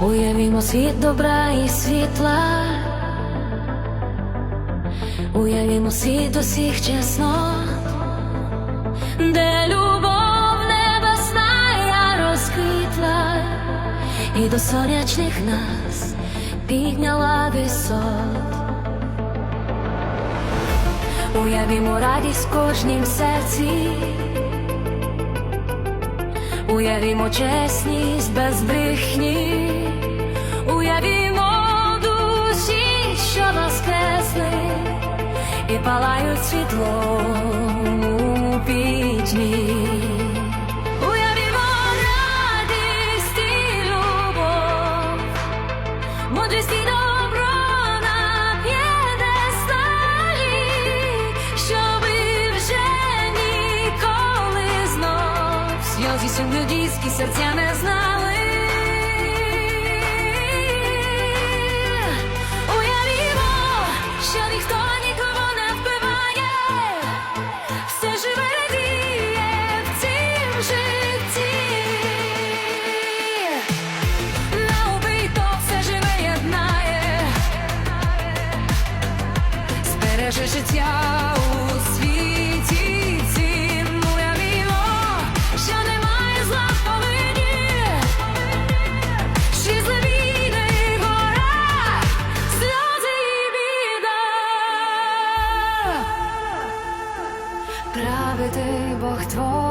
Уявімо світ добра і світла, уявімо світ усіх чеснот, де любов небесна я розквітла, і до сонячних нас підняла висот. Уявімо радість в кожнім серці, уявімо чесність без брехні, і палають світлом у пітьмі. Уявімо радість і любов, мудрість і добро на п'єдесталі, щоби вже ніколи знов сльози сум людські серця не знали. Свіже життя у світі цінуємо, що немає зла в полині, Чи зловійна гора, сльози і біда, правити Бог твой.